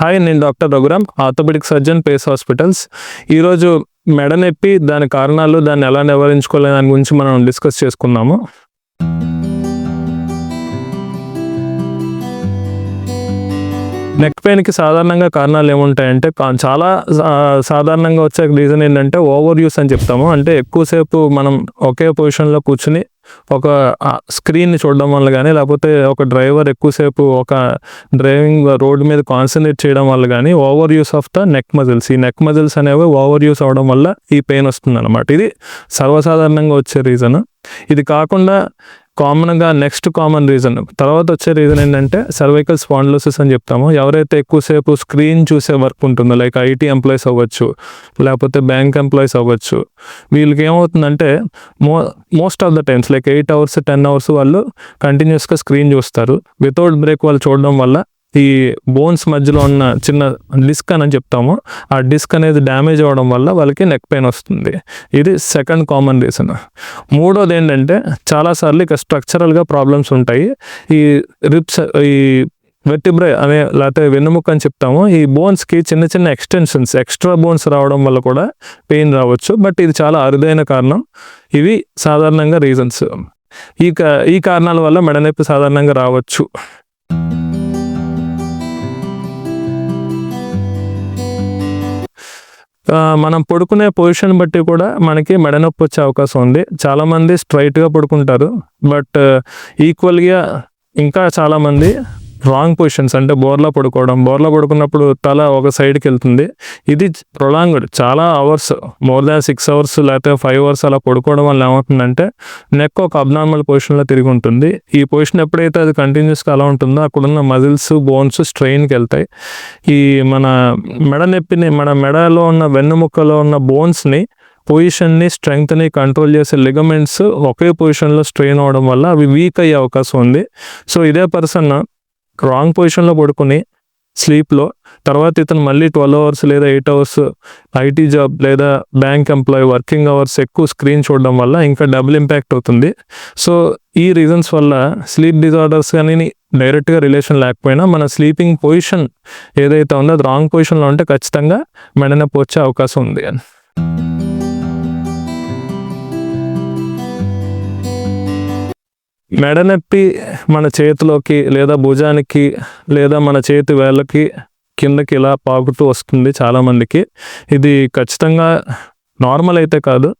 Hi నేను doctor Raghuram orthopaedic surgeon Pace Hospitals. ఈరోజు మెడ నొప్పి దాని కారణాలు దాన్ని ఎలా నివారించుకోవాలి దాని గురించి మనం డిస్కస్ చేసుకుందాము. నెక్ పెయిన్కి సాధారణంగా కారణాలు ఏముంటాయంటే చాలా సాధారణంగా వచ్చే రీజన్ ఏంటంటే ఓవర్ యూస్ అని చెప్తాము. అంటే ఎక్కువసేపు మనం ఒకే పొజిషన్లో కూర్చుని ఒక స్క్రీన్ని చూడడం వల్ల కానీ లేకపోతే ఒక డ్రైవర్ ఎక్కువసేపు ఒక డ్రైవింగ్ రోడ్ మీద కాన్సన్ట్రేట్ చేయడం వల్ల కానీ overuse of the neck muscles ఈ నెక్ మజిల్స్ అనేవి ఓవర్ యూస్ అవడం వల్ల ఈ పెయిన్ వస్తుంది అనమాట ఇది సర్వసాధారణంగా వచ్చే రీజన్ ఇది కాకుండా కామన్గా నెక్స్ట్ కామన్ రీజన్. తర్వాత వచ్చే రీజన్ ఏంటంటే సర్వైకల్ స్పాండ్లోసిస్ అని చెప్తాము. ఎవరైతే ఎక్కువసేపు స్క్రీన్ చూసే వర్క్ ఉంటుందో లైక్ ఐటీ ఎంప్లాయీస్ అవ్వచ్చు లేకపోతే బ్యాంక్ ఎంప్లాయీస్ అవ్వచ్చు వీళ్ళకి ఏమవుతుందంటే మో most of the times like eight hours ten hours వాళ్ళు కంటిన్యూస్గా స్క్రీన్ చూస్తారు. వితౌట్ బ్రేక్ వాళ్ళు చూడడం వల్ల ఈ బోన్స్ మధ్యలో ఉన్న చిన్న డిస్క్ అని చెప్తాము. ఆ డిస్క్ అనేది డ్యామేజ్ అవ్వడం వల్ల వాళ్ళకి నెక్ పెయిన్ వస్తుంది. ఇది సెకండ్ కామన్ రీజన్ మూడోది ఏంటంటే చాలాసార్లు ఇక స్ట్రక్చరల్గా ప్రాబ్లమ్స్ ఉంటాయి. ఈ రిప్స్ ఈ వెర్టిబ్రే అనే లేకపోతే వెన్నుముక్క అని చెప్తాము. ఈ బోన్స్కి చిన్న చిన్న ఎక్స్టెన్షన్స్ ఎక్స్ట్రా బోన్స్ రావడం వల్ల కూడా పెయిన్ రావచ్చు. బట్ ఇది చాలా అరుదైన కారణం. ఇవి సాధారణంగా రీజన్స్ ఈ ఈ కారణాల వల్ల మెడ నొప్పి సాధారణంగా రావచ్చు. మనం పడుకునే పొజిషన్ బట్టి కూడా మనకి మెడ నొప్పి వచ్చే అవకాశం ఉంది. చాలామంది స్ట్రైట్గా పడుకుంటారు. బట్ ఈక్వల్గా ఇంకా చాలామంది రాంగ్ పొజిషన్స్ అంటే బోర్లా పడుకోవడం. బోర్లా పడుకున్నప్పుడు తల ఒక సైడ్కి వెళ్తుంది. ఇది ప్రొలాంగ్డ్ చాలా hours more than six hours లేకపోతే ఫైవ్ అవర్స్ అలా పడుకోవడం వల్ల ఏమవుతుందంటే నెక్ ఒక అబ్నార్మల్ పొజిషన్లో తిరిగి ఉంటుంది. ఈ పొజిషన్ ఎప్పుడైతే అది కంటిన్యూస్గా అలా ఉంటుందో అక్కడున్న మజిల్స్ బోన్స్ స్ట్రెయిన్కి వెళ్తాయి. ఈ మన మెడ నొప్పిని మన మెడలో ఉన్న వెన్నుముక్కలో ఉన్న బోన్స్ని పొజిషన్ని స్ట్రెంగ్త్ని కంట్రోల్ చేసే లిగమెంట్స్ ఒకే పొజిషన్లో స్ట్రెయిన్ అవడం వల్ల అవి వీక్ అయ్యే అవకాశం ఉంది. సో ఇదే పర్సన్ రాంగ్ పొజిషన్లో పడుకుని స్లీప్లో తర్వాత ఇతను మళ్ళీ ట్వెల్వ్ అవర్స్ లేదా ఎయిట్ అవర్స్ ఐటీ జాబ్ లేదా బ్యాంక్ ఎంప్లాయ్ వర్కింగ్ అవర్స్ ఎక్కువ స్క్రీన్ చూడడం వల్ల ఇంకా డబుల్ ఇంపాక్ట్ అవుతుంది. సో ఈ రీజన్స్ వల్ల స్లీప్ డిజార్డర్స్ కానీ డైరెక్ట్గా రిలేషన్ లేకపోయినా మన స్లీపింగ్ పొజిషన్ ఏదైతే ఉందో అది రాంగ్ పొజిషన్లో ఉంటే ఖచ్చితంగా మెడనొప్పి వచ్చే అవకాశం ఉంది అని. మెడనొప్పి మన చేతిలోకి లేదా భుజానికి లేదా మన చేతి వేళ్ళకి కిందకి ఇలా పాకుతూ వస్తుంది చాలామందికి. ఇది ఖచ్చితంగా నార్మల్ అయితే కాదు.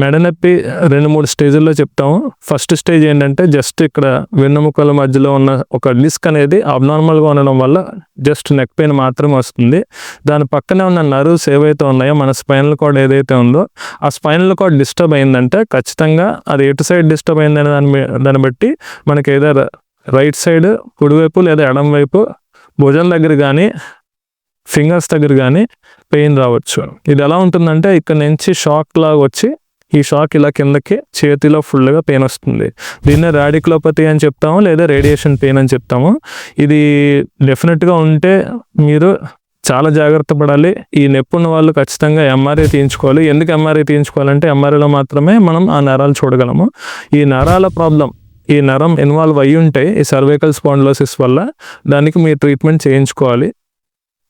మెడనొప్పి రెండు మూడు స్టేజ్ల్లో చెప్తాము. ఫస్ట్ స్టేజ్ ఏంటంటే జస్ట్ ఇక్కడ వెన్నుముకల మధ్యలో ఉన్న ఒక డిస్క్ అనేది అబ్నార్మల్గా ఉండడం వల్ల జస్ట్ నెక్ పెయిన్ మాత్రమే వస్తుంది. దాని పక్కనే ఉన్న నర్వ్స్ ఏవైతే ఉన్నాయో మన స్పైనల్ కార్డ్ ఏదైతే ఉందో ఆ స్పైనల్ కార్డ్ డిస్టర్బ్ అయిందంటే ఖచ్చితంగా అది ఎటు సైడ్ డిస్టర్బ్ అయిందనే దాని దాన్ని బట్టి మనకి ఏదో రైట్ సైడ్ కుడివైపు లేదా ఎడం వైపు భుజం దగ్గర కానీ ఫింగర్స్ దగ్గర కానీ పెయిన్ రావచ్చు. ఇది ఎలా ఉంటుందంటే ఇక్కడ నుంచి షాక్ లాగా వచ్చి ఈ షాక్ ఇలా కిందకి చేతిలో ఫుల్గా పెయిన్ వస్తుంది. దీన్నే రాడిక్లోపతి అని చెప్తాము లేదా రేడియేషన్ పెయిన్ అని చెప్తాము. ఇది డెఫినెట్గా ఉంటే మీరు చాలా జాగ్రత్త పడాలి. ఈ నొప్పి ఉన్న వాళ్ళు ఖచ్చితంగా ఎంఆర్ఐ తీయించుకోవాలి. ఎందుకు ఎంఆర్ఐ తీయించుకోవాలంటే ఎంఆర్ఐలో మాత్రమే మనం ఆ నరాలు చూడగలము. ఈ నరాల ప్రాబ్లం ఈ నరం ఇన్వాల్వ్ అయ్యి ఉంటే ఈ సర్వైకల్ స్పాండ్లోసిస్ వల్ల దానికి మీరు ట్రీట్మెంట్ చేయించుకోవాలి.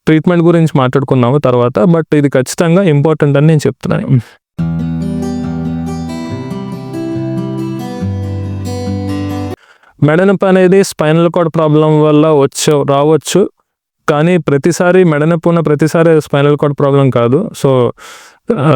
ట్రీట్మెంట్ గురించి మాట్లాడుకున్నాము తర్వాత బట్ ఇది ఖచ్చితంగా ఇంపార్టెంట్ అని నేను చెప్తున్నాను. మెడనొప్పి అనేది స్పైనల్ కార్డ్ ప్రాబ్లం వల్ల వచ్చే రావచ్చు. కానీ ప్రతిసారి మెడనొప్పి ఉన్న ప్రతిసారి స్పైనల్ కార్డ్ ప్రాబ్లం కాదు. సో ఆ,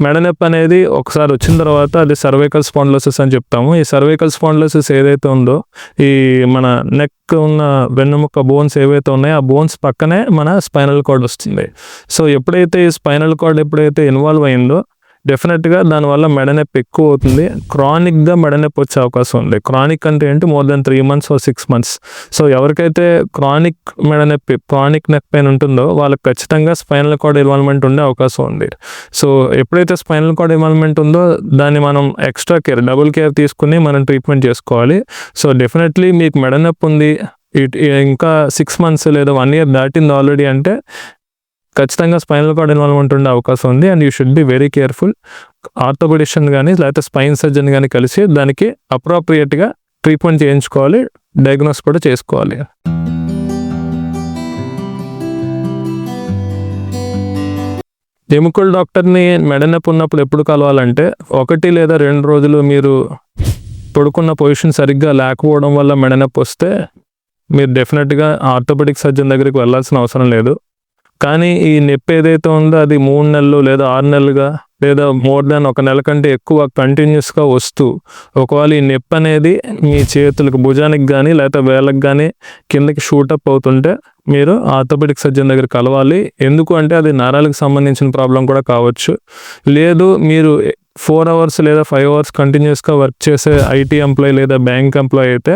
మెడనొప్పి అనేది ఒకసారి వచ్చిన తర్వాత అది సర్వైకల్ స్పాండ్లోసిస్ అని చెప్తాము. ఈ సర్వైకల్ స్పాండ్లోసిస్ ఏదైతే ఉందో ఈ మన నెక్ ఉన్న వెన్నుముక్క బోన్స్ ఏవైతే ఉన్నాయో ఆ బోన్స్ పక్కనే మన స్పైనల్ కార్డ్ వస్తుంది. సో ఎప్పుడైతే ఈ స్పైనల్ కార్డ్ ఎప్పుడైతే ఇన్వాల్వ్ అయిందో డెఫినెట్గా దానివల్ల మెడనొప్పి ఎక్కువ అవుతుంది. క్రానిక్గా మెడనొప్పి వచ్చే అవకాశం ఉంది. క్రానిక్ అంటే ఏంటి? More than three months or six months so ఎవరికైతే క్రానిక్ మెడనొప్పి క్రానిక్ నెక్ పెయిన్ ఉంటుందో వాళ్ళకి ఖచ్చితంగా స్పైనల్ కార్డ్ ఇన్వాల్వ్మెంట్ ఉండే అవకాశం ఉంది. సో ఎప్పుడైతే స్పైనల్ కార్డ్ ఇన్వాల్వ్మెంట్ ఉందో దాన్ని మనం ఎక్స్ట్రా కేర్ డబుల్ కేర్ తీసుకుని మనం ట్రీట్మెంట్ చేసుకోవాలి. సో డెఫినెట్లీ మీకు మెడనొప్పి ఉంది. ఇట్ ఇంకా సిక్స్ మంత్స్ లేదా వన్ ఇయర్ దాటింది ఆల్రెడీ అంటే ఖచ్చితంగా స్పైనల్ కార్డ్ ఇన్వాల్వ్ ఉంటుండే అవకాశం ఉంది and you should be very careful orthopaedician కానీ లేకపోతే స్పైన్ సర్జన్ కానీ కలిసి దానికి అప్రోప్రియేట్గా ట్రీట్మెంట్ చేయించుకోవాలి డయాగ్నోస్ కూడా చేసుకోవాలి. ఎముకల డాక్టర్ని మెడనొప్పి ఉన్నప్పుడు ఎప్పుడు కలవాలంటే ఒకటి లేదా రెండు రోజులు మీరు పడుకున్న పొజిషన్ సరిగ్గా లేకపోవడం వల్ల మెడనొప్పి వస్తే మీరు డెఫినెట్గా ఆర్థోపెడిక్ సర్జన్ దగ్గరికి వెళ్ళాల్సిన అవసరం లేదు. కానీ ఈ నొప్పి ఏదైతే ఉందో అది మూడు నెలలు లేదా ఆరు నెలలుగా లేదా మోర్ దాన్ ఒక నెల కంటే ఎక్కువ కంటిన్యూస్గా వస్తూ ఒకవేళ ఈ నొప్పి అనేది మీ చేతులకు భుజానికి కానీ లేకపోతే వేలకు కానీ కిందకి షూటప్ అవుతుంటే మీరు ఆర్థోపెడిక్ సర్జన్ దగ్గర కలవాలి. ఎందుకు అంటే అది నరాలకు సంబంధించిన ప్రాబ్లం కూడా కావచ్చు. లేదు మీరు ఫోర్ అవర్స్ లేదా ఫైవ్ అవర్స్ కంటిన్యూస్గా వర్క్ చేసే ఐటీ ఎంప్లాయీ లేదా బ్యాంక్ ఎంప్లాయీ అయితే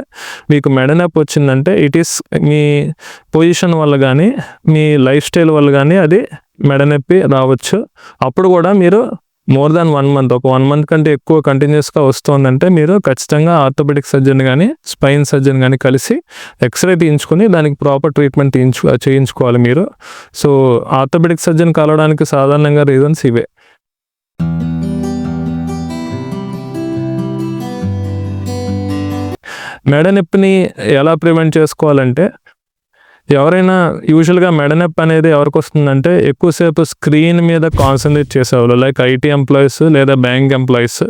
మీకు మెడ నొప్పి వచ్చిందంటే ఇట్ ఈస్ మీ పొజిషన్ వల్ల కానీ మీ లైఫ్ స్టైల్ వల్ల కానీ అది మెడనొప్పి రావచ్చు. అప్పుడు కూడా మీరు మోర్ దాన్ వన్ మంత్ ఒక వన్ మంత్ కంటే ఎక్కువ కంటిన్యూస్గా వస్తుందంటే మీరు ఖచ్చితంగా ఆర్థోపెడిక్ సర్జన్ కానీ స్పైన్ సర్జన్ కానీ కలిసి ఎక్స్రే తీయించుకొని దానికి ప్రాపర్ ట్రీట్మెంట్ తీయించు చేయించుకోవాలి మీరు. సో ఆర్థోపెడిక్ సర్జన్ కలవడానికి సాధారణంగా రీజన్స్ ఇవే. మెడ నొప్పిని ఎలా ప్రివెంట్ చేసుకోవాలంటే ఎవరైనా యూజువల్గా మెడ నొప్పి అనేది ఎవరికి వస్తుందంటే ఎక్కువసేపు స్క్రీన్ మీద కాన్సన్ట్రేట్ చేసేవాళ్ళు. లైక్ ఐటీ ఎంప్లాయీస్ లేదా బ్యాంక్ ఎంప్లాయీస్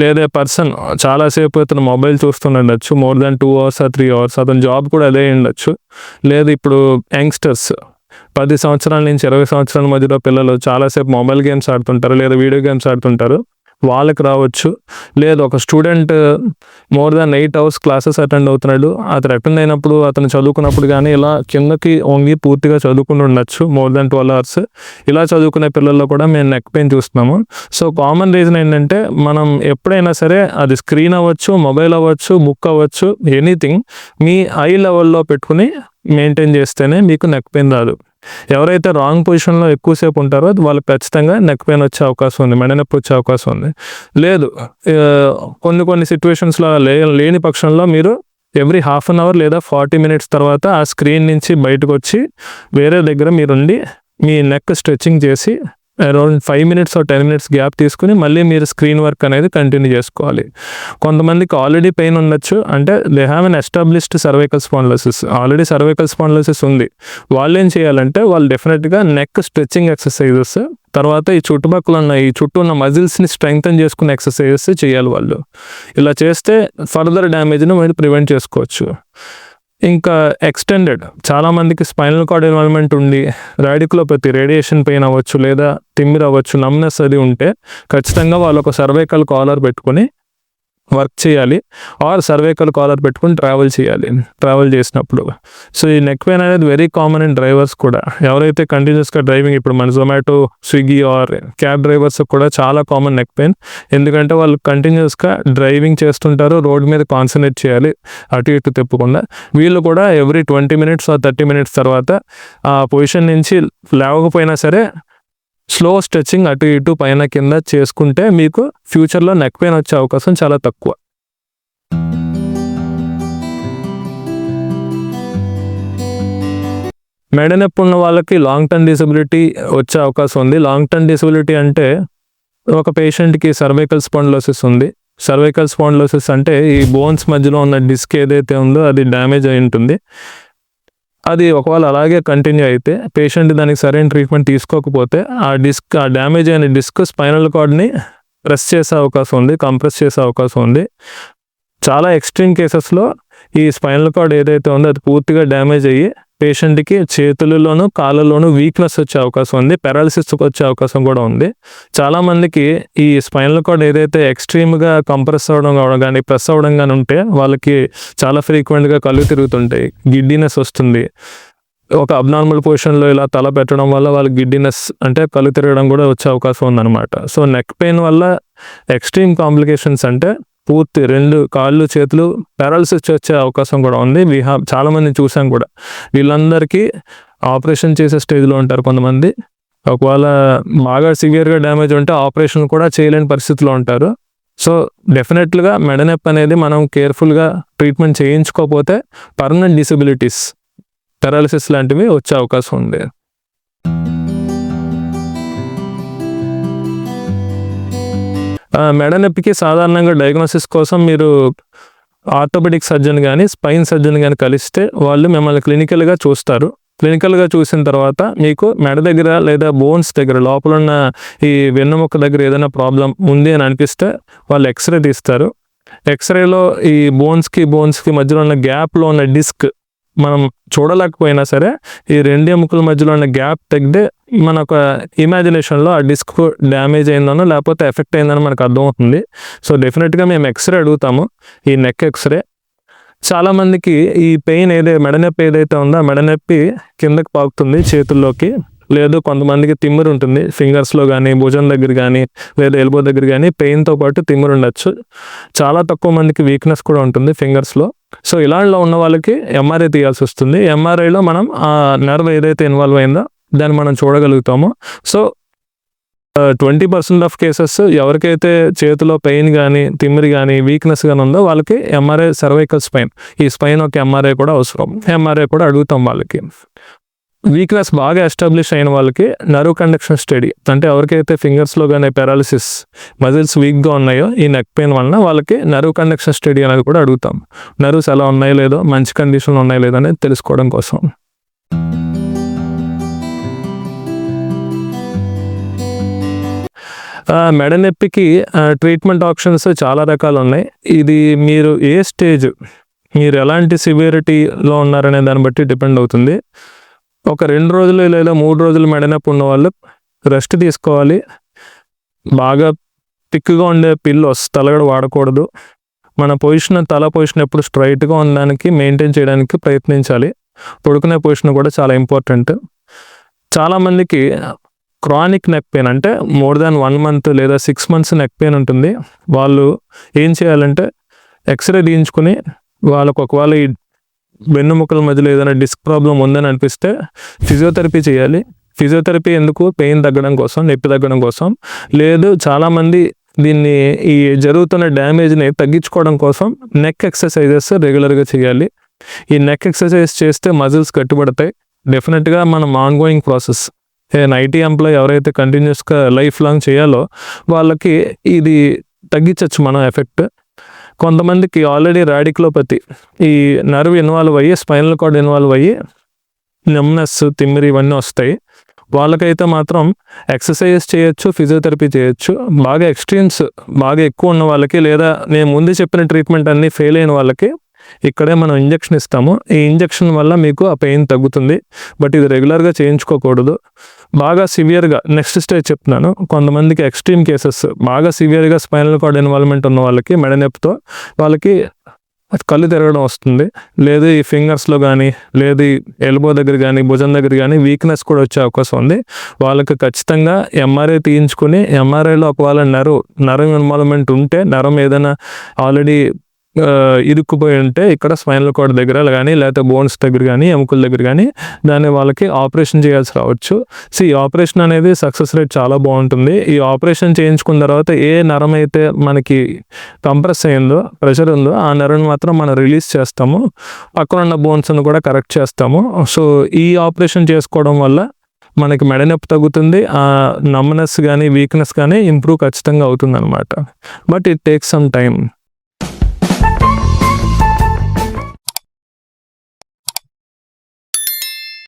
లేదా పర్సన్. చాలాసేపు అతను మొబైల్ చూస్తుండొచ్చు మోర్ దాన్ టూ అవర్స్ ఆ త్రీ అవర్స్ అతని జాబ్ కూడా అదే ఉండొచ్చు. లేదు ఇప్పుడు యంగ్స్టర్స్ పది సంవత్సరాల నుంచి ఇరవై సంవత్సరాల మధ్యలో పిల్లలు చాలాసేపు మొబైల్ గేమ్స్ ఆడుతుంటారు లేదా వీడియో గేమ్స్ ఆడుతుంటారు. వాళ్ళకి రావచ్చు. లేదు ఒక student more than eight hours classes attend అవుతున్నాడు. అతను అటెండ్ అయినప్పుడు అతను చదువుకున్నప్పుడు కానీ ఇలా కిందకి ఓన్లీ పూర్తిగా చదువుకుని ఉండొచ్చు మోర్ దాన్ ట్వెల్వ్ అవర్స్. ఇలా చదువుకునే పిల్లల్లో కూడా మేము నెక్ పెయిన్ చూస్తున్నాము. సో కామన్ రీజన్ ఏంటంటే మనం ఎప్పుడైనా సరే అది స్క్రీన్ అవ్వచ్చు మొబైల్ అవ్వచ్చు బుక్ అవ్వచ్చు ఎనీథింగ్ మీ ఐ లెవెల్లో పెట్టుకుని మెయింటైన్ చేస్తేనే మీకు నెక్ పెయిన్ రాదు. ఎవరైతే రాంగ్ పొజిషన్లో ఎక్కువసేపు ఉంటారో వాళ్ళకి ఖచ్చితంగా నెక్ పెయిన్ వచ్చే అవకాశం ఉంది మెడ నొప్పి వచ్చే అవకాశం ఉంది. లేదు కొన్ని కొన్ని సిచ్యువేషన్స్లో లే లేని పక్షంలో మీరు ఎవ్రీ హాఫ్ అన్ అవర్ లేదా ఫార్టీ మినిట్స్ తర్వాత ఆ స్క్రీన్ నుంచి బయటకు వచ్చి వేరే దగ్గర మీరుండి మీ నెక్ స్ట్రెచ్చింగ్ చేసి around five minutes ten minutes gap తీసుకుని మళ్ళీ మీరు స్క్రీన్ వర్క్ అనేది కంటిన్యూ చేసుకోవాలి. కొంతమందికి ఆల్రెడీ పెయిన్ ఉండొచ్చు. అంటే they have an established cervical spondylosis already cervical spondylosis ఉంది. వాళ్ళు ఏం చేయాలంటే వాళ్ళు డెఫినెట్గా నెక్ స్ట్రెచ్చింగ్ ఎక్సర్సైజెస్ తర్వాత ఈ చుట్టుపక్కల ఉన్న ఈ చుట్టూ ఉన్న మజిల్స్ని స్ట్రెంగ్తన్ చేసుకునే ఎక్సర్సైజెస్ చేయాలి వాళ్ళు. ఇలా చేస్తే ఫర్దర్ డ్యామేజ్ని మీరు ప్రివెంట్ చేసుకోవచ్చు. ఇంకా ఎక్స్టెండెడ్ చాలా మందికి స్పైనల్ కార్డ్ ఇన్వాల్వ్మెంట్ ఉండి రాడికులోపతి రేడియేషన్ పెయిన్ అవ్వచ్చు లేదా తిమ్మిరి అవ్వచ్చు నమ్నెస్ అది ఉంటే ఖచ్చితంగా వాళ్ళు ఒక సర్వైకల్ కాలర్ పెట్టుకొని వర్క్ చేయాలి ఆర్ సర్వేకల్ కాలర్ పెట్టుకుని ట్రావెల్ చేయాలి ట్రావెల్ చేసినప్పుడు. సో ఈ నెక్ పెయిన్ అనేది వెరీ కామన్ ఇన్ డ్రైవర్స్ కూడా. ఎవరైతే కంటిన్యూస్గా డ్రైవింగ్ ఇప్పుడు మన Zomato Swiggy or cab drivers కూడా చాలా కామన్ నెక్ పెయిన్. ఎందుకంటే వాళ్ళు కంటిన్యూస్గా డ్రైవింగ్ చేస్తుంటారు రోడ్ మీద కాన్సన్ట్రేట్ చేయాలి అటు ఇటు తిప్పకుండా. వీళ్ళు కూడా every twenty minutes or thirty minutes తర్వాత ఆ పొజిషన్ నుంచి లేవకపోయినా సరే స్లో స్ట్రెచ్చింగ్ అటు ఇటు పైన కింద చేసుకుంటే మీకు ఫ్యూచర్లో నెక్ పెయిన్ వచ్చే అవకాశం చాలా తక్కువ. మెడ నొప్పి ఉన్న వాళ్ళకి లాంగ్ టర్మ్ డిసబిలిటీ వచ్చే అవకాశం ఉంది. లాంగ్ టర్మ్ డిసబిలిటీ అంటే ఒక పేషెంట్కి సర్వైకల్ స్పాండ్లోసిస్ ఉంది. సర్వైకల్ స్పాండ్లోసిస్ అంటే ఈ బోన్స్ మధ్యలో ఉన్న డిస్క్ ఏదైతే ఉందో అది డ్యామేజ్ అయి ఉంటుంది. అది ఒకవేళ అలాగే కంటిన్యూ అయితే పేషెంట్ దానికి సరైన ట్రీట్మెంట్ తీసుకోకపోతే ఆ డిస్క్ ఆ డ్యామేజ్ అయిన డిస్క్ స్పైనల్ కార్డ్ని ప్రెస్ చేసే అవకాశం ఉంది కంప్రెస్ చేసే అవకాశం ఉంది. చాలా ఎక్స్ట్రీమ్ కేసెస్లో ఈ స్పైనల్ కార్డ్ ఏదైతే ఉందో అది పూర్తిగా డ్యామేజ్ అయ్యి పేషెంట్కి చేతులలోనూ కాళ్ళలోనూ వీక్నెస్ వచ్చే అవకాశం ఉంది. పెరాలసిస్ వచ్చే అవకాశం కూడా ఉంది. చాలా మందికి ఈ స్పైనల్ కార్డ్ ఏదైతే ఎక్స్ట్రీమ్గా కంప్రెస్ అవ్వడం కావడం కానీ ప్రెస్ అవ్వడం కానీ ఉంటే వాళ్ళకి చాలా ఫ్రీక్వెంట్గా కళ్ళు తిరుగుతుంటాయి. గిడ్డినెస్ వస్తుంది. ఒక అబ్నార్మల్ పొజిషన్లో ఇలా తల పెట్టడం వల్ల వాళ్ళకి గిడ్డినెస్ అంటే కళ్ళు తిరగడం కూడా వచ్చే అవకాశం ఉందన్నమాట. సో నెక్ పెయిన్ వల్ల ఎక్స్ట్రీమ్ కాంప్లికేషన్స్ అంటే పూర్తి రెండు కాళ్ళు చేతులు పారాలసిస్ వచ్చే అవకాశం కూడా ఉంది. వీ హ్యావ్ చాలామంది చూసాం కూడా. వీళ్ళందరికీ ఆపరేషన్ చేసే స్టేజ్లో ఉంటారు కొంతమంది. ఒకవేళ బాగా సివియర్గా డ్యామేజ్ ఉంటే ఆపరేషన్ కూడా చేయలేని పరిస్థితిలో ఉంటారు. సో డెఫినెట్గా మెడ అనేది మనం కేర్ఫుల్గా ట్రీట్మెంట్ చేయించుకోకపోతే పర్మనెంట్ డిసబిలిటీస్ పెరాలసిస్ లాంటివి వచ్చే అవకాశం ఉంది. మెడ నొప్పికి సాధారణంగా డయాగ్నోసిస్ కోసం మీరు ఆర్థోపెడిక్ సర్జన్ కానీ స్పైన్ సర్జన్ కానీ కలిస్తే వాళ్ళు మిమ్మల్ని క్లినికల్గా చూస్తారు. క్లినికల్గా చూసిన తర్వాత మీకు మెడ దగ్గర లేదా బోన్స్ దగ్గర లోపల ఉన్న ఈ వెన్నుముక్క దగ్గర ఏదైనా ప్రాబ్లం ఉంది అని అనిపిస్తే వాళ్ళు ఎక్స్రే తీస్తారు. ఎక్స్రేలో ఈ బోన్స్కి బోన్స్కి మధ్యలో ఉన్న గ్యాప్లో ఉన్న డిస్క్ మనం చూడలేకపోయినా సరే ఈ రెండు ఎముకల మధ్యలో ఉన్న గ్యాప్ తగ్గితే మన ఒక ఇమాజినేషన్లో ఆ డిస్క్ డ్యామేజ్ అయిందనో లేకపోతే ఎఫెక్ట్ అయిందని మనకు అర్థమవుతుంది. సో డెఫినెట్గా మేము ఎక్స్రే అడుగుతాము ఈ నెక్ ఎక్స్రే. చాలామందికి ఈ పెయిన్ ఏదైతే మెడనొప్పి ఏదైతే ఉందో ఆ మెడనొప్పి కిందకి పాకుతుంది చేతుల్లోకి. లేదు కొంతమందికి తిమ్మిరి ఉంటుంది. ఫింగర్స్లో కానీ భుజం దగ్గర కానీ లేదా ఎల్బో దగ్గర కానీ పెయిన్తో పాటు తిమ్మిరి ఉండొచ్చు. చాలా తక్కువ మందికి వీక్నెస్ కూడా ఉంటుంది ఫింగర్స్లో సో ఇలాంటిలో ఉన్న వాళ్ళకి ఎంఆర్ఐ తీయాల్సి వస్తుంది. ఎంఆర్ఐలో మనం ఆ నర్వ్ ఏదైతే ఇన్వాల్వ్ అయిందో దాన్ని మనం చూడగలుగుతామో. So twenty percent of cases ఎవరికైతే చేతిలో పెయిన్ కానీ తిమ్మిరి కానీ వీక్నెస్ కానీ ఉందో వాళ్ళకి ఎంఆర్ఐ సర్వైకల్ స్పైన్ ఈ స్పైన్ ఒక ఎంఆర్ఐ కూడా అవసరం. ఎంఆర్ఐ కూడా అడుగుతాం వాళ్ళకి. వీక్నెస్ బాగా ఎస్టాబ్లిష్ అయిన వాళ్ళకి నర్వ్ కండక్షన్ స్టడీ అంటే ఎవరికైతే ఫింగర్స్లో కానీ పెరాలిసిస్ మజిల్స్ వీక్గా ఉన్నాయో ఈ నెక్ పెయిన్ వలన వాళ్ళకి నర్వ్ కండక్షన్ స్టడీ అనేది కూడా అడుగుతాం. నర్వ్స్ ఎలా ఉన్నాయో లేదో మంచి కండిషన్లో ఉన్నాయో లేదో అనేది తెలుసుకోవడం కోసం. మెడ నొప్పికి ట్రీట్మెంట్ ఆప్షన్స్ చాలా రకాలు ఉన్నాయి. ఇది మీరు ఏ స్టేజ్ మీరు ఎలాంటి సివియరిటీలో ఉన్నారనే దాన్ని బట్టి డిపెండ్ అవుతుంది. ఒక రెండు రోజులు లేదా మూడు రోజులు మెడ ఉన్న వాళ్ళు రెస్ట్ తీసుకోవాలి. బాగా థిక్గా ఉండే పిల్లోస్ తలగడ వాడకూడదు. మన పొజిషన్ తల పొజిషన్ ఎప్పుడు స్ట్రైట్గా ఉండడానికి మెయింటైన్ చేయడానికి ప్రయత్నించాలి. పడుకునే పొజిషన్ కూడా చాలా ఇంపార్టెంట్. చాలామందికి క్రానిక్ నెక్ పెయిన్ అంటే మోర్ దాన్ వన్ మంత్ లేదా సిక్స్ మంత్స్ నెక్ పెయిన్ ఉంటుంది. వాళ్ళు ఏం చేయాలంటే ఎక్స్రే తీయించుకుని వాళ్ళకు ఒకవేళ ఈ వెన్నుముకల మధ్యలో ఏదైనా డిస్క్ ప్రాబ్లం ఉందని అనిపిస్తే ఫిజియోథెరపీ చేయాలి. ఫిజియోథెరపీ ఎందుకు? పెయిన్ తగ్గడం కోసం నొప్పి తగ్గడం కోసం. లేదు చాలామంది దీన్ని ఈ జరుగుతున్న డ్యామేజ్ని తగ్గించుకోవడం కోసం నెక్ ఎక్సర్సైజెస్ రెగ్యులర్గా చేయాలి. ఈ నెక్ ఎక్సర్సైజ్ చేస్తే మజిల్స్ కట్టుబడతాయి డెఫినెట్గా మనం ఆన్గోయింగ్ ప్రాసెస్. ఏదైనా ఐటీ ఎంప్లాయ్ ఎవరైతే కంటిన్యూస్గా లైఫ్ లాంగ్ చేయాలో వాళ్ళకి ఇది తగ్గించవచ్చు మనం ఎఫెక్ట్. కొంతమందికి ఆల్రెడీ రాడిక్లోపతి ఈ నర్వ్ ఇన్వాల్వ్ అయ్యి స్పైనల్ కార్డ్ ఇన్వాల్వ్ అయ్యి నెమ్నెస్ తిమ్మిరి ఇవన్నీ వస్తాయి. వాళ్ళకైతే మాత్రం ఎక్సర్సైజ్ చేయొచ్చు ఫిజియోథెరపీ చేయొచ్చు. బాగా ఎక్స్ట్రీమ్స్ బాగా ఎక్కువ ఉన్న వాళ్ళకి లేదా నేను ముందు చెప్పిన ట్రీట్మెంట్ అన్నీ ఫెయిల్ అయిన వాళ్ళకి ఇక్కడే మనం ఇంజెక్షన్ ఇస్తాము. ఈ ఇంజెక్షన్ వల్ల మీకు ఆ పెయిన్ తగ్గుతుంది. బట్ ఇది రెగ్యులర్గా చేయించుకోకూడదు. బాగా సివియర్గా నెక్స్ట్ స్టేజ్ చెప్తున్నాను. కొంతమందికి ఎక్స్ట్రీమ్ కేసెస్ బాగా సివియర్గా స్పైనల్ కార్డ్ ఇన్వాల్వ్మెంట్ ఉన్న వాళ్ళకి మెడ నొప్పితో వాళ్ళకి కళ్ళు తిరగడం వస్తుంది. లేదు ఈ ఫింగర్స్లో కానీ లేదు ఎల్బో దగ్గర కానీ భుజం దగ్గర కానీ వీక్నెస్ కూడా వచ్చే అవకాశం ఉంది. వాళ్ళకి ఖచ్చితంగా ఎంఆర్ఐ తీయించుకుని ఎంఆర్ఐలో ఒకవేళ నరం నరం ఇన్వాల్వ్మెంట్ ఉంటే నరం ఏదైనా ఆల్రెడీ ఇరుక్కుపోయి ఉంటే ఇక్కడ స్పైనల్ కోడ్ దగ్గర కానీ లేకపోతే బోన్స్ దగ్గర కానీ ఎముకల దగ్గర కానీ దాన్ని వాళ్ళకి ఆపరేషన్ చేయాల్సి రావచ్చు. సో ఈ ఆపరేషన్ అనేది సక్సెస్ రేట్ చాలా బాగుంటుంది. ఈ ఆపరేషన్ చేయించుకున్న తర్వాత ఏ నరం అయితే మనకి కంప్రెస్ అయిందో ప్రెషర్ ఉందో ఆ నరం మాత్రం మనం రిలీజ్ చేస్తాము. పక్కన ఉన్న బోన్స్ను కూడా కరెక్ట్ చేస్తాము. సో ఈ ఆపరేషన్ చేసుకోవడం వల్ల మనకి మెడనొప్పి తగ్గుతుంది. ఆ నమ్మనెస్ కానీ వీక్నెస్ కానీ ఇంప్రూవ్ ఖచ్చితంగా అవుతుంది అనమాట but it takes some time